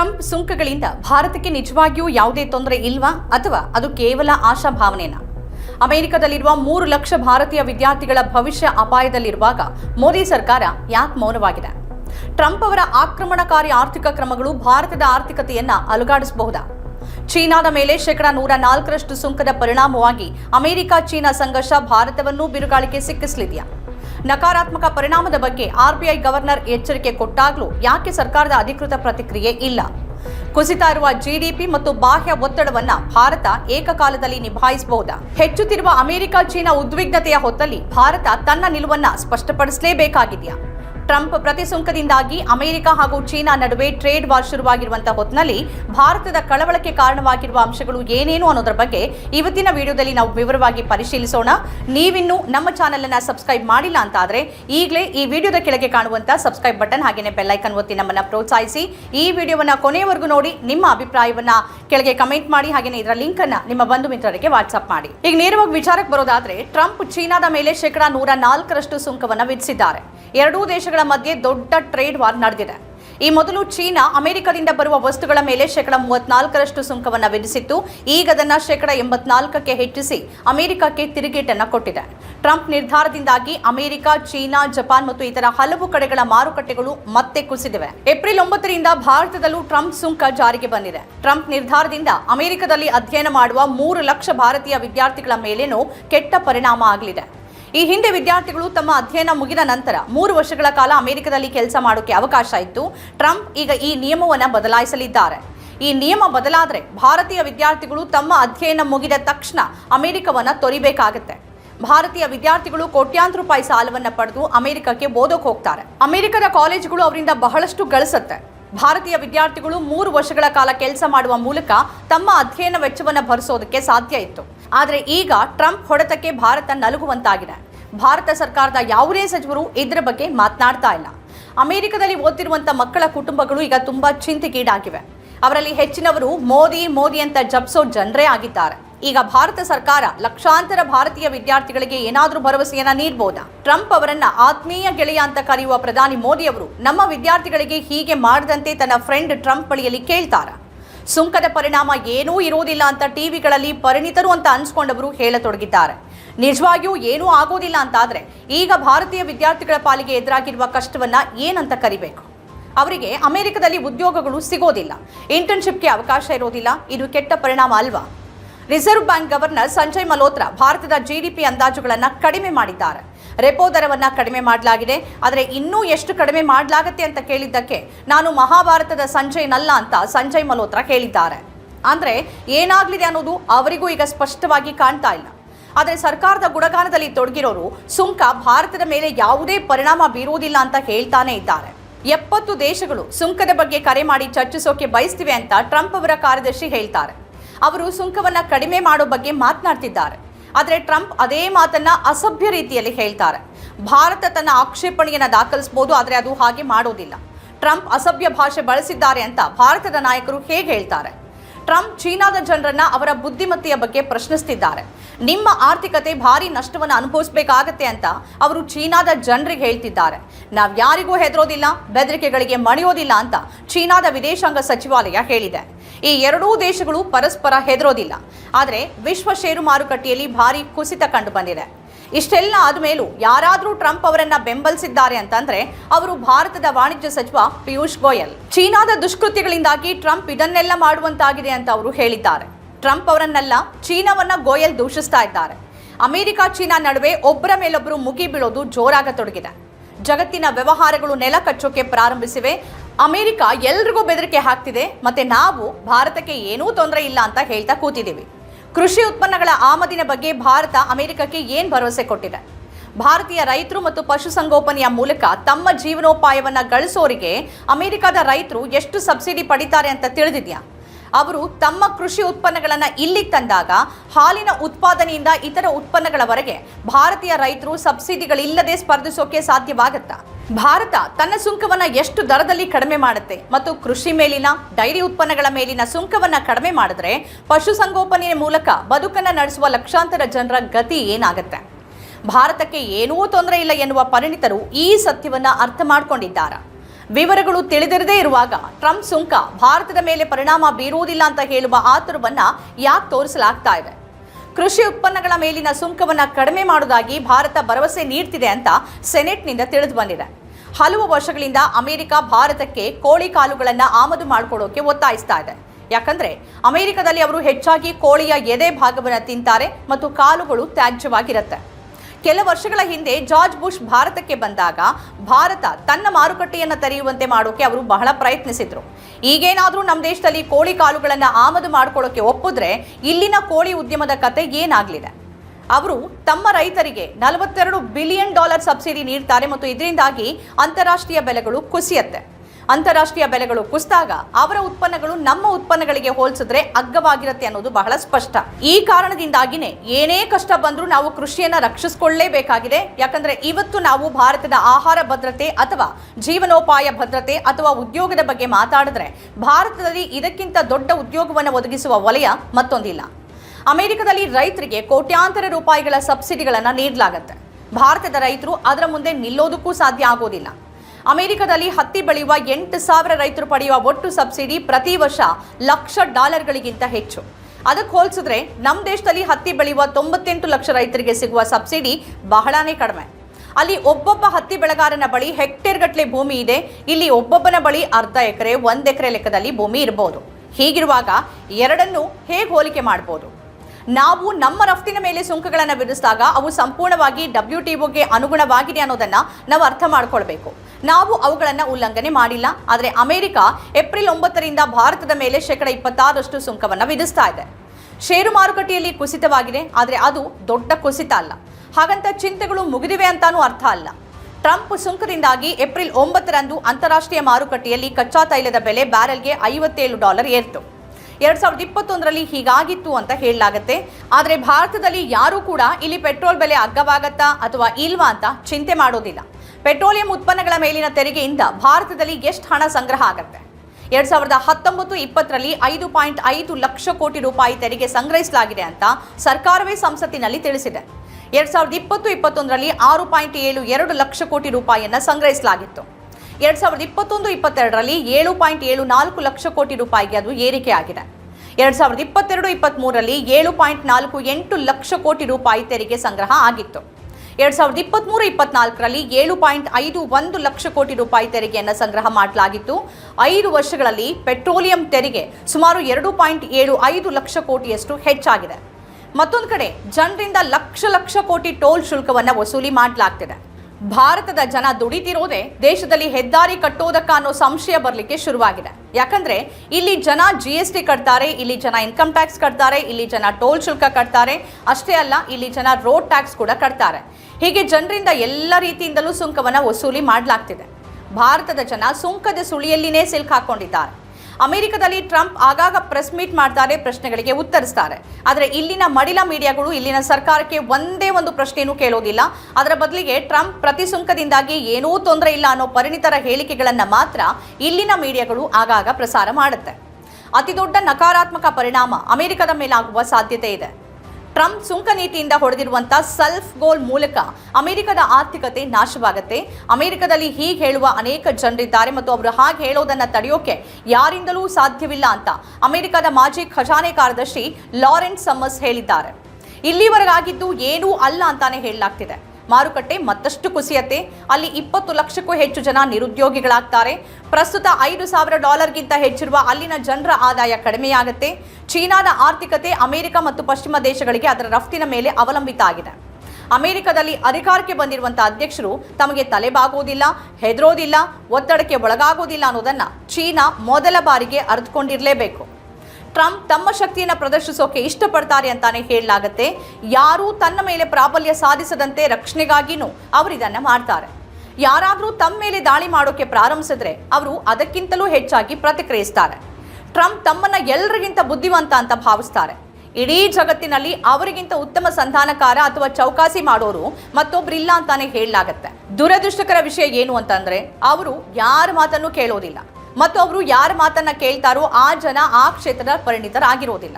Trump ಸುಂಕಗಳಿಂದ ಭಾರತಕ್ಕೆ ನಿಜವಾಗಿಯೂ ಯಾವುದೇ ತೊಂದರೆ ಇಲ್ವಾ? ಅಥವಾ ಅದು ಕೇವಲ ಆಶಾಭಾವನೆನಾ? ಅಮೆರಿಕದಲ್ಲಿರುವ ಮೂರು ಲಕ್ಷ ಭಾರತೀಯ ವಿದ್ಯಾರ್ಥಿಗಳ ಭವಿಷ್ಯ ಅಪಾಯದಲ್ಲಿರುವಾಗ ಮೋದಿ ಸರ್ಕಾರ ಯಾಕೆ ಮೌನವಾಗಿದೆ? ಟ್ರಂಪ್ ಅವರ ಆಕ್ರಮಣಕಾರಿ ಆರ್ಥಿಕ ಕ್ರಮಗಳು ಭಾರತದ ಆರ್ಥಿಕತೆಯನ್ನ ಅಲುಗಾಡಿಸಬಹುದಾ? ಚೀನಾದ ಮೇಲೆ ಶೇಕಡ ನೂರ ನಾಲ್ಕರಷ್ಟು ಸುಂಕದ ಪರಿಣಾಮವಾಗಿ ಅಮೆರಿಕ ಚೀನಾ ಸಂಘರ್ಷ ಭಾರತವನ್ನು ಬಿರುಗಾಳಿಗೆ ಸಿಕ್ಕಿಸಲಿದೆಯಾ? ನಕಾರಾತ್ಮಕ ಪರಿಣಾಮದ ಬಗ್ಗೆ ಆರ್ಬಿಐ ಗವರ್ನರ್ ಎಚ್ಚರಿಕೆ ಕೊಟ್ಟಾಗಲೂ ಯಾಕೆ ಸರ್ಕಾರದ ಅಧಿಕೃತ ಪ್ರತಿಕ್ರಿಯೆ ಇಲ್ಲ? ಕುಸಿತಾ ಇರುವ ಜಿಡಿಪಿ ಮತ್ತು ಬಾಹ್ಯ ಒತ್ತಡವನ್ನ ಭಾರತ ಏಕಕಾಲದಲ್ಲಿ ನಿಭಾಯಿಸಬಹುದಾ? ಹೆಚ್ಚುತ್ತಿರುವ ಅಮೆರಿಕ ಚೀನಾ ಉದ್ವಿಗ್ನತೆಯ ಹೊತ್ತಲ್ಲಿ ಭಾರತ ತನ್ನ ನಿಲುವನ್ನ ಸ್ಪಷ್ಟಪಡಿಸಲೇಬೇಕಾಗಿದೆಯಾ? ಟ್ರಂಪ್ ಪ್ರತಿ ಸುಂಕದಿಂದಾಗಿ ಅಮೆರಿಕ ಹಾಗೂ ಚೀನಾ ನಡುವೆ ಟ್ರೇಡ್ ವಾರ್ ಶುರುವಾಗಿರುವಂತಹ ಹೊತ್ತಿನಲ್ಲಿ ಭಾರತದ ಕಳವಳಕ್ಕೆ ಕಾರಣವಾಗಿರುವ ಅಂಶಗಳು ಏನೇನು ಅನ್ನೋದರ ಬಗ್ಗೆ ಇವತ್ತಿನ ವಿಡಿಯೋದಲ್ಲಿ ನಾವು ವಿವರವಾಗಿ ಪರಿಶೀಲಿಸೋಣ. ನೀವಿನ್ನೂ ನಮ್ಮ ಚಾನೆಲ್ ಅನ್ನ ಸಬ್ಸ್ಕ್ರೈಬ್ ಮಾಡಿಲ್ಲ ಅಂತ ಆದ್ರೆ ಈಗಲೇ ಈ ವಿಡಿಯೋದ ಕೆಳಗೆ ಕಾಣುವಂತಹ ಸಬ್ಸ್ಕ್ರೈಬ್ ಬಟನ್ ಹಾಗೆಯೇ ಬೆಲ್ಲೈಕನ್ ಒತ್ತಿ ನಮ್ಮನ್ನ ಪ್ರೋತ್ಸಾಹಿಸಿ. ಈ ವಿಡಿಯೋವನ್ನ ಕೊನೆಯವರೆಗೂ ನೋಡಿ, ನಿಮ್ಮ ಅಭಿಪ್ರಾಯವನ್ನ ಕೆಳಗೆ ಕಮೆಂಟ್ ಮಾಡಿ, ಹಾಗೇನೇ ಇದರ ಲಿಂಕ್ ಅನ್ನ ನಿಮ್ಮ ಬಂಧು ಮಿತ್ರರಿಗೆ ವಾಟ್ಸ್ಆಪ್ ಮಾಡಿ. ಈಗ ನೇರವಾಗಿ ವಿಚಾರಕ್ಕೆ ಬರೋದಾದ್ರೆ, ಟ್ರಂಪ್ ಚೀನಾದ ಮೇಲೆ ಶೇಕಡಾ ನೂರ ನಾಲ್ಕರಷ್ಟು ಸುಂಕವನ್ನ ವಿಧಿಸಿದ್ದಾರೆ. ಎರಡೂ ದೇಶಗಳ ಮಧ್ಯೆ ದೊಡ್ಡ ಟ್ರೇಡ್ ವಾರ್ ನಡೆದಿದೆ. ಈ ಮೊದಲು ಚೀನಾ ಅಮೆರಿಕದಿಂದ ಬರುವ ವಸ್ತುಗಳ ಮೇಲೆ ಶೇಕಡ ಮೂವತ್ನಾಲ್ಕರಷ್ಟು ಸುಂಕವನ್ನು ವಿಧಿಸಿತ್ತು. ಈಗ ಅದನ್ನು ಶೇಕಡ ಎಂಬತ್ನಾಲ್ಕಕ್ಕೆ ಹೆಚ್ಚಿಸಿ ಅಮೆರಿಕಕ್ಕೆ ತಿರುಗೇಟನ್ನು ಕೊಟ್ಟಿದೆ. ಟ್ರಂಪ್ ನಿರ್ಧಾರದಿಂದಾಗಿ ಅಮೆರಿಕ, ಚೀನಾ, ಜಪಾನ್ ಮತ್ತು ಇತರ ಹಲವು ಕಡೆಗಳ ಮಾರುಕಟ್ಟೆಗಳು ಮತ್ತೆ ಕುಸಿದಿವೆ. ಏಪ್ರಿಲ್ ಒಂಬತ್ತರಿಂದ ಭಾರತದಲ್ಲೂ ಟ್ರಂಪ್ ಸುಂಕ ಜಾರಿಗೆ ಬಂದಿದೆ. ಟ್ರಂಪ್ ನಿರ್ಧಾರದಿಂದ ಅಮೆರಿಕದಲ್ಲಿ ಅಧ್ಯಯನ ಮಾಡುವ ಮೂರು ಲಕ್ಷ ಭಾರತೀಯ ವಿದ್ಯಾರ್ಥಿಗಳ ಮೇಲೇನೂ ಕೆಟ್ಟ ಪರಿಣಾಮ ಆಗಲಿದೆ. ಈ ಹಿಂದೆ ವಿದ್ಯಾರ್ಥಿಗಳು ತಮ್ಮ ಅಧ್ಯಯನ ಮುಗಿದ ನಂತರ ಮೂರು ವರ್ಷಗಳ ಕಾಲ ಅಮೆರಿಕದಲ್ಲಿ ಕೆಲಸ ಮಾಡೋಕೆ ಅವಕಾಶ ಇತ್ತು ಟ್ರಂಪ್ ಈಗ ಈ ನಿಯಮವನ್ನು ಬದಲಾಯಿಸಲಿದ್ದಾರೆ. ಈ ನಿಯಮ ಬದಲಾದರೆ ಭಾರತೀಯ ವಿದ್ಯಾರ್ಥಿಗಳು ತಮ್ಮ ಅಧ್ಯಯನ ಮುಗಿದ ತಕ್ಷಣ ಅಮೆರಿಕವನ್ನು ತೊರಿಬೇಕಾಗತ್ತೆ. ಭಾರತೀಯ ವಿದ್ಯಾರ್ಥಿಗಳು ಕೋಟ್ಯಾಂತರ ರೂಪಾಯಿ ಸಾಲವನ್ನು ಪಡೆದು ಅಮೆರಿಕಕ್ಕೆ ಓದೋಕೆ ಹೋಗ್ತಾರೆ. ಅಮೆರಿಕದ ಕಾಲೇಜುಗಳು ಅವರಿಂದ ಬಹಳಷ್ಟು ಗಳಿಸುತ್ತೆ. ಭಾರತೀಯ ವಿದ್ಯಾರ್ಥಿಗಳು ಮೂರು ವರ್ಷಗಳ ಕಾಲ ಕೆಲಸ ಮಾಡುವ ಮೂಲಕ ತಮ್ಮ ಅಧ್ಯಯನ ವೆಚ್ಚವನ್ನು ಭರಿಸೋದಕ್ಕೆ ಸಾಧ್ಯ ಇತ್ತು. ಆದರೆ ಈಗ ಟ್ರಂಪ್ ಹೊಡೆತಕ್ಕೆ ಭಾರತ ನಲುಗುವಂತಾಗಿದೆ. ಭಾರತ ಸರ್ಕಾರದ ಯಾವುದೇ ಸಚಿವರು ಇದರ ಬಗ್ಗೆ ಮಾತನಾಡ್ತಾ ಇಲ್ಲ. ಅಮೆರಿಕದಲ್ಲಿ ಓದ್ತಿರುವಂಥ ಮಕ್ಕಳ ಕುಟುಂಬಗಳು ಈಗ ತುಂಬ ಚಿಂತೆಗೀಡಾಗಿವೆ. ಅವರಲ್ಲಿ ಹೆಚ್ಚಿನವರು ಮೋದಿ ಮೋದಿ ಅಂತ ಜಪ್ಸೋ ಜನರೇ ಆಗಿದ್ದಾರೆ. ಈಗ ಭಾರತ ಸರ್ಕಾರ ಲಕ್ಷಾಂತರ ಭಾರತೀಯ ವಿದ್ಯಾರ್ಥಿಗಳಿಗೆ ಏನಾದರೂ ಭರವಸೆಯನ್ನ ನೀಡಬಹುದಾ ಟ್ರಂಪ್ ಅವರನ್ನ ಆತ್ಮೀಯ ಗೆಳೆಯ ಅಂತ ಕರೆಯುವ ಪ್ರಧಾನಿ ಮೋದಿ ಅವರು ನಮ್ಮ ವಿದ್ಯಾರ್ಥಿಗಳಿಗೆ ಹೀಗೆ ಮಾಡದಂತೆ ತನ್ನ ಫ್ರೆಂಡ್ ಟ್ರಂಪ್ ಬಳಿಯಲ್ಲಿ ಕೇಳ್ತಾರ? ಸುಂಕದ ಪರಿಣಾಮ ಏನೂ ಇರುವುದಿಲ್ಲ ಅಂತ ಟಿವಿಗಳಲ್ಲಿ ಪರಿಣಿತರು ಅಂತ ಅನ್ಸ್ಕೊಂಡವರು ಹೇಳತೊಡಗಿದ್ದಾರೆ. ನಿಜವಾಗಿಯೂ ಏನೂ ಆಗೋದಿಲ್ಲ ಅಂತಾದರೆ ಈಗ ಭಾರತೀಯ ವಿದ್ಯಾರ್ಥಿಗಳ ಪಾಲಿಗೆ ಎದುರಾಗಿರುವ ಕಷ್ಟವನ್ನ ಏನಂತ ಕರಿಬೇಕು? ಅವರಿಗೆ ಅಮೆರಿಕದಲ್ಲಿ ಉದ್ಯೋಗಗಳು ಸಿಗೋದಿಲ್ಲ. ಇಂಟರ್ನ್ಶಿಪ್ಗೆ ಅವಕಾಶ ಇರೋದಿಲ್ಲ. ಇದು ಕೆಟ್ಟ ಪರಿಣಾಮ ಅಲ್ವಾ? Reserve Bank governor Sanjay Malhotra ಭಾರತದ ಜಿಡಿಪಿ ಅಂದಾಜುಗಳನ್ನು ಕಡಿಮೆ ಮಾಡಿದ್ದಾರೆ. ರೆಪೋ ದರವನ್ನು ಕಡಿಮೆ ಮಾಡಲಾಗಿದೆ. ಆದರೆ ಇನ್ನೂ ಎಷ್ಟು ಕಡಿಮೆ ಮಾಡಲಾಗುತ್ತೆ ಅಂತ ಕೇಳಿದ್ದಕ್ಕೆ ನಾನು ಮಹಾಭಾರತದ ಸಂಜಯ್ನಲ್ಲ ಅಂತ ಸಂಜಯ್ ಮಲ್ಹೋತ್ರಾ ಹೇಳಿದ್ದಾರೆ. ಅಂದರೆ ಏನಾಗಲಿದೆ ಅನ್ನೋದು ಅವರಿಗೂ ಈಗ ಸ್ಪಷ್ಟವಾಗಿ ಕಾಣ್ತಾ ಇಲ್ಲ. ಆದರೆ ಸರ್ಕಾರದ ಗುಣಗಾನದಲ್ಲಿ ತೊಡಗಿರೋರು ಸುಂಕ ಭಾರತದ ಮೇಲೆ ಯಾವುದೇ ಪರಿಣಾಮ ಬೀರುವುದಿಲ್ಲ ಅಂತ ಹೇಳ್ತಾನೆ ಇದ್ದಾರೆ. ಎಪ್ಪತ್ತು ದೇಶಗಳು ಸುಂಕದ ಬಗ್ಗೆ ಕರೆ ಮಾಡಿ ಚರ್ಚಿಸೋಕೆ ಬಯಸ್ತಿವೆ ಅಂತ ಟ್ರಂಪ್ ಅವರ ಕಾರ್ಯದರ್ಶಿ ಹೇಳ್ತಾರೆ. ಅವರು ಸುಂಕವನ್ನು ಕಡಿಮೆ ಮಾಡೋ ಬಗ್ಗೆ ಮಾತನಾಡ್ತಿದ್ದಾರೆ. ಆದರೆ ಟ್ರಂಪ್ ಅದೇ ಮಾತನ್ನ ಅಸಭ್ಯ ರೀತಿಯಲ್ಲಿ ಹೇಳ್ತಾರೆ. ಭಾರತ ತನ್ನ ಆಕ್ಷೇಪಣೆಯನ್ನು ದಾಖಲಿಸಬಹುದು ಆದರೆ ಅದು ಹಾಗೆ ಮಾಡೋದಿಲ್ಲ. ಟ್ರಂಪ್ ಅಸಭ್ಯ ಭಾಷೆ ಬಳಸಿದ್ದಾರೆ ಅಂತ ಭಾರತದ ನಾಯಕರು ಹೇಗೆ ಹೇಳ್ತಾರೆ? ಟ್ರಂಪ್ ಚೀನಾದ ಜನರನ್ನ ಅವರ ಬುದ್ಧಿಮತ್ತೆಯ ಬಗ್ಗೆ ಪ್ರಶ್ನಿಸ್ತಿದ್ದಾರೆ. ನಿಮ್ಮ ಆರ್ಥಿಕತೆ ಭಾರಿ ನಷ್ಟವನ್ನು ಅನುಭವಿಸಬೇಕಾಗತ್ತೆ ಅಂತ ಅವರು ಚೀನಾದ ಜನರಿಗೆ ಹೇಳ್ತಿದ್ದಾರೆ. ನಾವು ಯಾರಿಗೂ ಹೆದರೋದಿಲ್ಲ, ಬೆದರಿಕೆಗಳಿಗೆ ಮಣಿಯೋದಿಲ್ಲ ಅಂತ ಚೀನಾದ ವಿದೇಶಾಂಗ ಸಚಿವಾಲಯ ಹೇಳಿದೆ. ಈ ಎರಡೂ ದೇಶಗಳು ಪರಸ್ಪರ ಹೆದರೋದಿಲ್ಲ. ಆದರೆ ವಿಶ್ವ ಷೇರು ಮಾರುಕಟ್ಟೆಯಲ್ಲಿ ಭಾರಿ ಕುಸಿತ ಕಂಡು ಬಂದಿದೆ. ಇಷ್ಟೆಲ್ಲ ಆದಮೇಲೂ ಯಾರಾದರೂ ಟ್ರಂಪ್ ಅವರನ್ನ ಬೆಂಬಲಿಸಿದ್ದಾರೆ ಅಂತಂದ್ರೆ ಅವರು ಭಾರತದ ವಾಣಿಜ್ಯ ಸಚಿವ ಪಿಯೂಷ್ ಗೋಯಲ್. ಚೀನಾದ ದುಷ್ಕೃತ್ಯಗಳಿಂದಾಗಿ ಟ್ರಂಪ್ ಇದನ್ನೆಲ್ಲ ಮಾಡುವಂತಾಗಿದೆ ಅಂತ ಅವರು ಹೇಳಿದ್ದಾರೆ. ಟ್ರಂಪ್ ಅವರನ್ನೆಲ್ಲ, ಚೀನಾವನ್ನ ಗೋಯಲ್ ದೂಷಿಸ್ತಾ ಇದ್ದಾರೆ. ಅಮೆರಿಕ ಚೀನಾ ನಡುವೆ ಒಬ್ಬರ ಮೇಲೊಬ್ಬರು ಮುಗಿ ಬೀಳೋದು ಜೋರಾಗತೊಡಗಿದೆ. ಜಗತ್ತಿನ ವ್ಯವಹಾರಗಳು ನೆಲ ಕಚ್ಚೋಕೆ ಪ್ರಾರಂಭಿಸಿವೆ ಅಮೆರಿಕ ಎಲ್ರಿಗೂ ಬೆದರಿಕೆ ಹಾಕ್ತಿದೆ, ಮತ್ತೆ ನಾವು ಭಾರತಕ್ಕೆ ಏನೂ ತೊಂದರೆ ಇಲ್ಲ ಅಂತ ಹೇಳ್ತಾ ಕೂತಿದ್ದೀವಿ. ಕೃಷಿ ಉತ್ಪನ್ನಗಳ ಆಮದಿನ ಬಗ್ಗೆ ಭಾರತ ಅಮೆರಿಕಕ್ಕೆ ಏನು ಭರವಸೆ ಕೊಟ್ಟಿದೆ? ಭಾರತೀಯ ರೈತರು ಮತ್ತು ಪಶುಸಂಗೋಪನೆಯ ಮೂಲಕ ತಮ್ಮ ಜೀವನೋಪಾಯವನ್ನ ಗಳಿಸೋರಿಗೆ ಅಮೆರಿಕದ ರೈತರು ಎಷ್ಟು ಸಬ್ಸಿಡಿ ಪಡಿತಾರೆ ಅಂತ ತಿಳಿದಿದ್ಯಾ? ಅವರು ತಮ್ಮ ಕೃಷಿ ಉತ್ಪನ್ನಗಳನ್ನು ಇಲ್ಲಿಗೆ ತಂದಾಗ ಹಾಲಿನ ಉತ್ಪಾದನೆಯಿಂದ ಇತರ ಉತ್ಪನ್ನಗಳವರೆಗೆ ಭಾರತೀಯ ರೈತರು ಸಬ್ಸಿಡಿಗಳಿಲ್ಲದೆ ಸ್ಪರ್ಧಿಸೋಕೆ ಸಾಧ್ಯವಾಗತ್ತಾ? ಭಾರತ ತನ್ನ ಸುಂಕವನ್ನ ಎಷ್ಟು ದರದಲ್ಲಿ ಕಡಿಮೆ ಮಾಡುತ್ತೆ? ಮತ್ತು ಕೃಷಿ ಮೇಲಿನ, ಡೈರಿ ಉತ್ಪನ್ನಗಳ ಮೇಲಿನ ಸುಂಕವನ್ನ ಕಡಿಮೆ ಮಾಡಿದ್ರೆ ಪಶುಸಂಗೋಪನೆಯ ಮೂಲಕ ಬದುಕನ್ನ ನಡೆಸುವ ಲಕ್ಷಾಂತರ ಜನರ ಗತಿ ಏನಾಗುತ್ತೆ? ಭಾರತಕ್ಕೆ ಏನೂ ತೊಂದರೆ ಇಲ್ಲ ಎನ್ನುವ ಪರಿಣಿತರು ಈ ಸತ್ಯವನ್ನ ಅರ್ಥ ಮಾಡಿಕೊಂಡಿದ್ದಾರೆ? ವಿವರಗಳು ತಿಳಿದಿರದೇ ಇರುವಾಗ ಟ್ರಂಪ್ ಸುಂಕ ಭಾರತದ ಮೇಲೆ ಪರಿಣಾಮ ಬೀರುವುದಿಲ್ಲ ಅಂತ ಹೇಳುವ ಆತುರವನ್ನ ಯಾಕೆ ತೋರಿಸಲಾಗ್ತಾ ಇದೆ? ಕೃಷಿ ಉತ್ಪನ್ನಗಳ ಮೇಲಿನ ಸುಂಕವನ್ನ ಕಡಿಮೆ ಮಾಡುವುದಾಗಿ ಭಾರತ ಭರವಸೆ ನೀಡ್ತಿದೆ ಅಂತ ಸೆನೆಟ್ನಿಂದ ತಿಳಿದು ಬಂದಿದೆ. ಹಲವು ವರ್ಷಗಳಿಂದ ಅಮೆರಿಕ ಭಾರತಕ್ಕೆ ಕೋಳಿ ಕಾಲುಗಳನ್ನು ಆಮದು ಮಾಡಿಕೊಡೋಕೆ ಒತ್ತಾಯಿಸ್ತಾ ಇದೆ. ಯಾಕಂದ್ರೆ ಅಮೆರಿಕದಲ್ಲಿ ಅವರು ಹೆಚ್ಚಾಗಿ ಕೋಳಿಯ ಎದೆ ಭಾಗವನ್ನು ತಿಂತಾರೆ ಮತ್ತು ಕಾಲುಗಳು ತ್ಯಾಜ್ಯವಾಗಿರುತ್ತೆ. ಕೆಲ ವರ್ಷಗಳ ಹಿಂದೆ ಜಾರ್ಜ್ ಬುಷ್ ಭಾರತಕ್ಕೆ ಬಂದಾಗ ಭಾರತ ತನ್ನ ಮಾರುಕಟ್ಟೆಯನ್ನು ತೆರೆಯುವಂತೆ ಮಾಡೋಕೆ ಅವರು ಬಹಳ ಪ್ರಯತ್ನಿಸಿದ್ರು. ಈಗೇನಾದರೂ ನಮ್ಮ ದೇಶದಲ್ಲಿ ಕೋಳಿ ಕಾಲುಗಳನ್ನು ಆಮದು ಮಾಡ್ಕೊಳ್ಳೋಕೆ ಒಪ್ಪಿದ್ರೆ ಇಲ್ಲಿನ ಕೋಳಿ ಉದ್ಯಮದ ಕತೆ ಏನಾಗಲಿದೆ? ಅವರು ತಮ್ಮ ರೈತರಿಗೆ ನಲವತ್ತೆರಡು ಬಿಲಿಯನ್ ಡಾಲರ್ ಸಬ್ಸಿಡಿ ನೀಡ್ತಾರೆ ಮತ್ತು ಇದರಿಂದಾಗಿ ಅಂತಾರಾಷ್ಟ್ರೀಯ ಬೆಲೆಗಳು ಕುಸಿಯತ್ತೆ. ಅಂತಾರಾಷ್ಟ್ರೀಯ ಬೆಲೆಗಳು ಕುಸಿದಾಗ ಅವರ ಉತ್ಪನ್ನಗಳು ನಮ್ಮ ಉತ್ಪನ್ನಗಳಿಗೆ ಹೋಲಿಸಿದ್ರೆ ಅಗ್ಗವಾಗಿರುತ್ತೆ ಅನ್ನೋದು ಬಹಳ ಸ್ಪಷ್ಟ. ಈ ಕಾರಣದಿಂದಾಗಿನೇ ಏನೇ ಕಷ್ಟ ಬಂದರೂ ನಾವು ಕೃಷಿಯನ್ನು ರಕ್ಷಿಸಿಕೊಳ್ಳಲೇಬೇಕಾಗಿದೆ ಯಾಕಂದ್ರೆ ಇವತ್ತು ನಾವು ಭಾರತದ ಆಹಾರ ಭದ್ರತೆ ಅಥವಾ ಜೀವನೋಪಾಯ ಭದ್ರತೆ ಅಥವಾ ಉದ್ಯೋಗದ ಬಗ್ಗೆ ಮಾತಾಡಿದ್ರೆ ಭಾರತದಲ್ಲಿ ಇದಕ್ಕಿಂತ ದೊಡ್ಡ ಉದ್ಯೋಗವನ್ನು ಒದಗಿಸುವ ವಲಯ ಮತ್ತೊಂದಿಲ್ಲ. ಅಮೆರಿಕದಲ್ಲಿ ರೈತರಿಗೆ ಕೋಟ್ಯಾಂತರ ರೂಪಾಯಿಗಳ ಸಬ್ಸಿಡಿಗಳನ್ನು ನೀಡಲಾಗುತ್ತೆ. ಭಾರತದ ರೈತರು ಅದರ ಮುಂದೆ ನಿಲ್ಲೋದಕ್ಕೂ ಸಾಧ್ಯ ಆಗೋದಿಲ್ಲ. ಅಮೆರಿಕದಲ್ಲಿ ಹತ್ತಿ ಬೆಳೆಯುವ ಎಂಟು ಸಾವಿರ ರೈತರು ಪಡೆಯುವ ಒಟ್ಟು ಸಬ್ಸಿಡಿ ಪ್ರತಿ ವರ್ಷ ಲಕ್ಷ ಡಾಲರ್ಗಳಿಗಿಂತ ಹೆಚ್ಚು. ಅದಕ್ಕೆ ಹೋಲಿಸಿದ್ರೆ ನಮ್ಮ ದೇಶದಲ್ಲಿ ಹತ್ತಿ ಬೆಳೆಯುವ ತೊಂಬತ್ತೆಂಟು ಲಕ್ಷ ರೈತರಿಗೆ ಸಿಗುವ ಸಬ್ಸಿಡಿ ಬಹಳಾನೇ ಕಡಿಮೆ. ಅಲ್ಲಿ ಒಬ್ಬೊಬ್ಬ ಹತ್ತಿ ಬೆಳೆಗಾರನ ಬಳಿ ಹೆಕ್ಟೇರ್ ಗಟ್ಟಲೆ ಭೂಮಿ ಇದೆ. ಇಲ್ಲಿ ಒಬ್ಬೊಬ್ಬನ ಬಳಿ ಅರ್ಧ ಎಕರೆ, ಒಂದು ಎಕರೆ ಲೆಕ್ಕದಲ್ಲಿ ಭೂಮಿ ಇರಬಹುದು ಹೀಗಿರುವಾಗ ಎರಡನ್ನೂ ಹೇಗೆ ಹೋಲಿಕೆ ಮಾಡ್ಬೋದು? ನಾವು ನಮ್ಮ ರಫ್ತಿನ ಮೇಲೆ ಸುಂಕಗಳನ್ನು ವಿಧಿಸಿದಾಗ ಅವು ಸಂಪೂರ್ಣವಾಗಿ ಡಬ್ಲ್ಯೂ ಟಿ ಅನುಗುಣವಾಗಿದೆ ಅನ್ನೋದನ್ನು ನಾವು ಅರ್ಥ ಮಾಡ್ಕೊಳ್ಬೇಕು. ನಾವು ಅವುಗಳನ್ನು ಉಲ್ಲಂಘನೆ ಮಾಡಿಲ್ಲ, ಆದರೆ ಅಮೆರಿಕ ಏಪ್ರಿಲ್ ಒಂಬತ್ತರಿಂದ ಭಾರತದ ಮೇಲೆ ಶೇಕಡ ಇಪ್ಪತ್ತಾರಷ್ಟು ಸುಂಕವನ್ನು ವಿಧಿಸ್ತಾ ಇದೆ. ಷೇರು ಮಾರುಕಟ್ಟೆಯಲ್ಲಿ ಕುಸಿತವಾಗಿದೆ, ಆದರೆ ಅದು ದೊಡ್ಡ ಕುಸಿತ ಅಲ್ಲ. ಹಾಗಂತ ಚಿಂತೆಗಳು ಮುಗಿದಿವೆ ಅಂತಾನೂ ಅರ್ಥ ಅಲ್ಲ. ಟ್ರಂಪ್ ಸುಂಕದಿಂದಾಗಿ ಏಪ್ರಿಲ್ ಒಂಬತ್ತರಂದು ಅಂತಾರಾಷ್ಟ್ರೀಯ ಮಾರುಕಟ್ಟೆಯಲ್ಲಿ ಕಚ್ಚಾ ತೈಲದ ಬೆಲೆ ಬ್ಯಾರೆಲ್ಗೆ ಐವತ್ತೇಳು ಡಾಲರ್ ಏರ್ತು. ಎರಡ್ ಸಾವಿರದ ಇಪ್ಪತ್ತೊಂದರಲ್ಲಿ ಹೀಗಾಗಿತ್ತು ಅಂತ ಹೇಳಲಾಗತ್ತೆ. ಆದರೆ ಭಾರತದಲ್ಲಿ ಯಾರೂ ಕೂಡ ಇಲ್ಲಿ ಪೆಟ್ರೋಲ್ ಬೆಲೆ ಅಗ್ಗವಾಗತ್ತಾ ಅಥವಾ ಇಲ್ವಾ ಅಂತ ಚಿಂತೆ ಮಾಡೋದಿಲ್ಲ. ಪೆಟ್ರೋಲಿಯಂ ಉತ್ಪನ್ನಗಳ ಮೇಲಿನ ತೆರಿಗೆಯಿಂದ ಭಾರತದಲ್ಲಿ ಎಷ್ಟು ಹಣ ಸಂಗ್ರಹ ಆಗತ್ತೆ? ಎರಡು ಸಾವಿರದ ಹತ್ತೊಂಬತ್ತು ಇಪ್ಪತ್ತರಲ್ಲಿ ಐದು ಪಾಯಿಂಟ್ ಐದು ಲಕ್ಷ ಕೋಟಿ ರೂಪಾಯಿ ತೆರಿಗೆ ಸಂಗ್ರಹಿಸಲಾಗಿದೆ ಅಂತ ಸರ್ಕಾರವೇ ಸಂಸತ್ತಿನಲ್ಲಿ ತಿಳಿಸಿದೆ. ಎರಡು ಸಾವಿರದ ಇಪ್ಪತ್ತು ಇಪ್ಪತ್ತೊಂದರಲ್ಲಿ ಆರು ಪಾಯಿಂಟ್ ಏಳು ಎರಡು ಲಕ್ಷ ಕೋಟಿ ರೂಪಾಯಿಯನ್ನು ಸಂಗ್ರಹಿಸಲಾಗಿತ್ತು. ಎರಡ್ ಸಾವಿರದ ಇಪ್ಪತ್ತೊಂದು, ಇಪ್ಪತ್ತೆರಡರಲ್ಲಿ ಏಳು ಪಾಯಿಂಟ್ ಏಳು ನಾಲ್ಕು ಲಕ್ಷ ಕೋಟಿ ರೂಪಾಯಿಗೆ ಅದು ಏರಿಕೆಯಾಗಿದೆ. ಎರಡ್ ಸಾವಿರದ ಇಪ್ಪತ್ತೆರಡು ಇಪ್ಪತ್ತ್ಮೂರರಲ್ಲಿ ಏಳು ಪಾಯಿಂಟ್ ನಾಲ್ಕು ಎಂಟು ಲಕ್ಷ ಕೋಟಿ ರೂಪಾಯಿ ತೆರಿಗೆ ಸಂಗ್ರಹ ಆಗಿತ್ತು. ಎರಡ್ ಸಾವಿರದ ಇಪ್ಪತ್ತ್ಮೂರು ಇಪ್ಪತ್ನಾಲ್ಕರಲ್ಲಿ ಏಳು ಪಾಯಿಂಟ್ ಐದು ಒಂದು ಲಕ್ಷ ಕೋಟಿ ರೂಪಾಯಿ ತೆರಿಗೆಯನ್ನು ಸಂಗ್ರಹ ಮಾಡಲಾಗಿತ್ತು. ಐದು ವರ್ಷಗಳಲ್ಲಿ ಪೆಟ್ರೋಲಿಯಂ ತೆರಿಗೆ ಸುಮಾರು ಎರಡು ಪಾಯಿಂಟ್ ಏಳು ಐದು ಲಕ್ಷ ಕೋಟಿಯಷ್ಟು ಹೆಚ್ಚಾಗಿದೆ. ಮತ್ತೊಂದು ಕಡೆ, ಜನರಿಂದ ಲಕ್ಷ ಲಕ್ಷ ಕೋಟಿ ಟೋಲ್ ಶುಲ್ಕವನ್ನು ವಸೂಲಿ ಮಾಡಲಾಗ್ತಿದೆ. ಭಾರತದ ಜನ ದುಡಿತಿರೋದೇ ದೇಶದಲ್ಲಿ ಹೆದ್ದಾರಿ ಕಟ್ಟೋದಕ್ಕ ಅನ್ನೋ ಸಂಶಯ ಬರಲಿಕ್ಕೆ ಶುರುವಾಗಿದೆ. ಯಾಕಂದ್ರೆ ಇಲ್ಲಿ ಜನ ಜಿ ಎಸ್ ಟಿ ಕಟ್ತಾರೆ, ಇಲ್ಲಿ ಜನ ಇನ್ಕಮ್ ಟ್ಯಾಕ್ಸ್ ಕಟ್ತಾರೆ, ಇಲ್ಲಿ ಜನ ಟೋಲ್ ಶುಲ್ಕ ಕಟ್ತಾರೆ. ಅಷ್ಟೇ ಅಲ್ಲ, ಇಲ್ಲಿ ಜನ ರೋಡ್ ಟ್ಯಾಕ್ಸ್ ಕೂಡ ಕಟ್ತಾರೆ. ಹೀಗೆ ಜನರಿಂದ ಎಲ್ಲ ರೀತಿಯಿಂದಲೂ ಸುಂಕವನ್ನು ವಸೂಲಿ ಮಾಡಲಾಗ್ತಿದೆ. ಭಾರತದ ಜನ ಸುಂಕದ ಸುಳಿಯಲ್ಲಿನೇ ಸಿಲ್ಕ್ ಹಾಕೊಂಡಿದ್ದಾರೆ. ಅಮೆರಿಕದಲ್ಲಿ ಟ್ರಂಪ್ ಆಗಾಗ ಪ್ರೆಸ್ ಮೀಟ್ ಮಾಡ್ತಾರೆ ಪ್ರಶ್ನೆಗಳಿಗೆ ಉತ್ತರಿಸ್ತಾರೆ. ಆದರೆ ಇಲ್ಲಿನ ಮಡಿಲ ಮೀಡಿಯಾಗಳು ಇಲ್ಲಿನ ಸರ್ಕಾರಕ್ಕೆ ಒಂದೇ ಒಂದು ಪ್ರಶ್ನೆಯನ್ನು ಕೇಳೋದಿಲ್ಲ. ಅದರ ಬದಲಿಗೆ ಟ್ರಂಪ್ ಪ್ರತಿ ಸುಂಕದಿಂದಾಗಿ ಏನೂ ತೊಂದರೆ ಇಲ್ಲ ಅನ್ನೋ ಪರಿಣಿತರ ಹೇಳಿಕೆಗಳನ್ನು ಮಾತ್ರ ಇಲ್ಲಿನ ಮೀಡಿಯಾಗಳು ಆಗಾಗ ಪ್ರಸಾರ ಮಾಡುತ್ತೆ. ಅತಿ ದೊಡ್ಡ ನಕಾರಾತ್ಮಕ ಪರಿಣಾಮ ಅಮೆರಿಕದ ಮೇಲಾಗುವ ಸಾಧ್ಯತೆ ಇದೆ. ಟ್ರಂಪ್ ಸುಂಕ ನೀತಿಯಿಂದ ಹೊಡೆದಿರುವಂಥ ಸೆಲ್ಫ್ ಗೋಲ್ ಮೂಲಕ ಅಮೆರಿಕದ ಆರ್ಥಿಕತೆ ನಾಶವಾಗುತ್ತೆ. ಅಮೆರಿಕದಲ್ಲಿ ಹೀಗೆ ಹೇಳುವ ಅನೇಕ ಜನರಿದ್ದಾರೆ ಮತ್ತು ಅವರು ಹಾಗೆ ಹೇಳೋದನ್ನ ತಡೆಯೋಕೆ ಯಾರಿಂದಲೂ ಸಾಧ್ಯವಿಲ್ಲ ಅಂತ ಅಮೆರಿಕದ ಮಾಜಿ ಖಜಾನೆ ಕಾರ್ಯದರ್ಶಿ ಲಾರೆನ್ಸ್ ಸಮ್ಮಸ್ ಹೇಳಿದ್ದಾರೆ. ಇಲ್ಲಿವರೆಗಾಗಿದ್ದು ಏನೂ ಅಲ್ಲ ಅಂತಾನೆ ಹೇಳಲಾಗ್ತಿದೆ. ಮಾರುಕಟ್ಟೆ ಮತ್ತಷ್ಟು ಕುಸಿಯತ್ತೆ. ಅಲ್ಲಿ ಇಪ್ಪತ್ತು ಲಕ್ಷಕ್ಕೂ ಹೆಚ್ಚು ಜನ ನಿರುದ್ಯೋಗಿಗಳಾಗ್ತಾರೆ. ಪ್ರಸ್ತುತ ಐದು ಸಾವಿರ ಡಾಲರ್ಗಿಂತ ಹೆಚ್ಚಿರುವ ಅಲ್ಲಿನ ಜನರ ಆದಾಯ ಕಡಿಮೆಯಾಗುತ್ತೆ. ಚೀನಾದ ಆರ್ಥಿಕತೆ ಅಮೆರಿಕ ಮತ್ತು ಪಶ್ಚಿಮ ದೇಶಗಳಿಗೆ ಅದರ ರಫ್ತಿನ ಮೇಲೆ ಅವಲಂಬಿತ ಆಗಿದೆ. ಅಮೆರಿಕದಲ್ಲಿ ಅಧಿಕಾರಕ್ಕೆ ಬಂದಿರುವಂತಹ ಅಧ್ಯಕ್ಷರು ತಮಗೆ ತಲೆಬಾಗುವುದಿಲ್ಲ, ಹೆದರೋದಿಲ್ಲ, ಒತ್ತಡಕ್ಕೆ ಒಳಗಾಗುವುದಿಲ್ಲ ಅನ್ನೋದನ್ನ ಚೀನಾ ಮೊದಲ ಬಾರಿಗೆ ಅರಿತುಕೊಂಡಿರಲೇಬೇಕು. ಟ್ರಂಪ್ ತಮ್ಮ ಶಕ್ತಿಯನ್ನು ಪ್ರದರ್ಶಿಸೋಕೆ ಇಷ್ಟಪಡ್ತಾರೆ ಅಂತಾನೆ ಹೇಳಲಾಗತ್ತೆ. ಯಾರೂ ತನ್ನ ಮೇಲೆ ಪ್ರಾಬಲ್ಯ ಸಾಧಿಸದಂತೆ ರಕ್ಷಣೆಗಾಗಿನೂ ಅವರು ಇದನ್ನು ಮಾಡ್ತಾರೆ. ಯಾರಾದರೂ ತಮ್ಮ ಮೇಲೆ ದಾಳಿ ಮಾಡೋಕೆ ಪ್ರಾರಂಭಿಸಿದ್ರೆ ಅವರು ಅದಕ್ಕಿಂತಲೂ ಹೆಚ್ಚಾಗಿ ಪ್ರತಿಕ್ರಿಯಿಸ್ತಾರೆ. ಟ್ರಂಪ್ ತಮ್ಮನ್ನ ಎಲ್ಲರಿಗಿಂತ ಬುದ್ಧಿವಂತ ಅಂತ ಭಾವಿಸ್ತಾರೆ. ಇಡೀ ಜಗತ್ತಿನಲ್ಲಿ ಅವರಿಗಿಂತ ಉತ್ತಮ ಸಂಧಾನಕಾರ ಅಥವಾ ಚೌಕಾಸಿ ಮಾಡೋರು ಮತ್ತೊಬ್ರಿಲ್ಲ ಅಂತಾನೆ ಹೇಳಲಾಗತ್ತೆ. ದುರದೃಷ್ಟಕರ ವಿಷಯ ಏನು ಅಂತಂದ್ರೆ, ಅವರು ಯಾರ ಮಾತನ್ನು ಕೇಳೋದಿಲ್ಲ. ಮತ್ತು ಅವರು ಯಾರ ಮಾತನ್ನ ಕೇಳ್ತಾರೋ ಆ ಜನ ಆ ಕ್ಷೇತ್ರದ ಪರಿಣಿತರಾಗಿರೋದಿಲ್ಲ.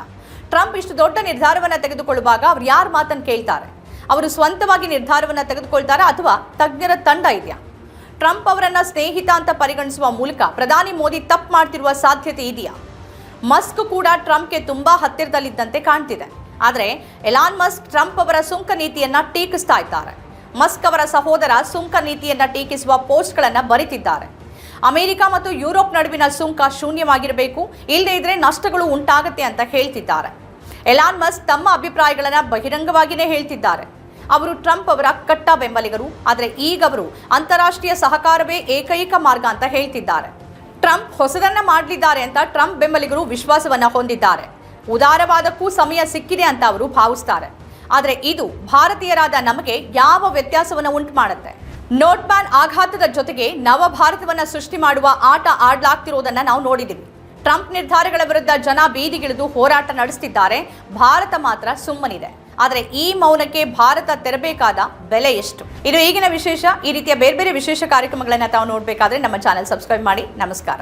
ಟ್ರಂಪ್ ಇಷ್ಟು ದೊಡ್ಡ ನಿರ್ಧಾರವನ್ನ ತೆಗೆದುಕೊಳ್ಳುವಾಗ ಅವ್ರು ಯಾರ ಮಾತನ್ನು ಕೇಳ್ತಾರೆ? ಅವರು ಸ್ವಂತವಾಗಿ ನಿರ್ಧಾರವನ್ನ ತೆಗೆದುಕೊಳ್ತಾರೆ ಅಥವಾ ತಜ್ಞರ ತಂಡ ಇದೆಯಾ? ಟ್ರಂಪ್ ಅವರನ್ನ ಸ್ನೇಹಿತ ಅಂತ ಪರಿಗಣಿಸುವ ಮೂಲಕ ಪ್ರಧಾನಿ ಮೋದಿ ತಪ್ಪು ಮಾಡ್ತಿರುವ ಸಾಧ್ಯತೆ ಇದೆಯಾ? ಮಸ್ಕ್ ಕೂಡ ಟ್ರಂಪ್ಗೆ ತುಂಬಾ ಹತ್ತಿರದಲ್ಲಿದ್ದಂತೆ ಕಾಣ್ತಿದೆ. ಆದರೆ ಎಲಾನ್ ಮಸ್ಕ್ ಟ್ರಂಪ್ ಅವರ ಸುಂಕ ನೀತಿಯನ್ನ ಟೀಕಿಸ್ತಾ ಇದ್ದಾರೆ. ಮಸ್ಕ್ ಅವರ ಸಹೋದರ ಸುಂಕ ನೀತಿಯನ್ನ ಟೀಕಿಸುವ ಪೋಸ್ಟ್ಗಳನ್ನು ಬರಿತಿದ್ದಾರೆ. ಅಮೆರಿಕ ಮತ್ತು ಯುರೋಪ್ ನಡುವಿನ ಸುಂಕ ಶೂನ್ಯವಾಗಿರಬೇಕು. ಇಲ್ಲದೇ ಇದ್ರೆ ನಷ್ಟಗಳು ಉಂಟಾಗುತ್ತೆ ಅಂತ ಹೇಳ್ತಿದ್ದಾರೆ. ಎಲಾನ್ ಮಸ್ ತಮ್ಮ ಅಭಿಪ್ರಾಯಗಳನ್ನು ಬಹಿರಂಗವಾಗಿಯೇ ಹೇಳ್ತಿದ್ದಾರೆ. ಅವರು ಟ್ರಂಪ್ ಅವರ ಕಟ್ಟ ಬೆಂಬಲಿಗರು ಆದರೆ ಈಗ ಅವರು ಅಂತಾರಾಷ್ಟ್ರೀಯ ಸಹಕಾರವೇ ಏಕೈಕ ಮಾರ್ಗ ಅಂತ ಹೇಳ್ತಿದ್ದಾರೆ. ಟ್ರಂಪ್ ಹೊಸದನ್ನ ಮಾಡಲಿದ್ದಾರೆ ಅಂತ ಟ್ರಂಪ್ ಬೆಂಬಲಿಗರು ವಿಶ್ವಾಸವನ್ನ ಹೊಂದಿದ್ದಾರೆ. ಉದಾರವಾದಕ್ಕೂ ಸಮಯ ಸಿಕ್ಕಿದೆ ಅಂತ ಅವರು ಭಾವಿಸ್ತಾರೆ. ಆದರೆ ಇದು ಭಾರತೀಯರಾದ ನಮಗೆ ಯಾವ ವ್ಯತ್ಯಾಸವನ್ನು ಉಂಟು ಮಾಡುತ್ತೆ? ನೋಟ್ ಬ್ಯಾನ್ ಆಘಾತದ ಜೊತೆಗೆ ನವ ಭಾರತವನ್ನ ಸೃಷ್ಟಿ ಮಾಡುವ ಆಟ ಆಡ್ಲಾಗ್ತಿರೋದನ್ನ ನಾವು ನೋಡಿದ್ದೀವಿ. ಟ್ರಂಪ್ ನಿರ್ಧಾರಗಳ ವಿರುದ್ಧ ಜನ ಬೀದಿಗಿಳಿದು ಹೋರಾಟ ನಡೆಸ್ತಿದ್ದಾರೆ. ಭಾರತ ಮಾತ್ರ ಸುಮ್ಮನಿದೆ. ಆದರೆ ಈ ಮೌನಕ್ಕೆ ಭಾರತ ತೆರಬೇಕಾದ ಬೆಲೆ ಎಷ್ಟು? ಇದು ಈಗಿನ ವಿಶೇಷ, ಈ ರೀತಿಯ ಬೇರೆ ಬೇರೆ ವಿಶೇಷ ಕಾರ್ಯಕ್ರಮಗಳನ್ನು ತಾವು ನೋಡಬೇಕಾದ್ರೆ ನಮ್ಮ ಚಾನೆಲ್ ಸಬ್ಸ್ಕ್ರೈಬ್ ಮಾಡಿ. ನಮಸ್ಕಾರ.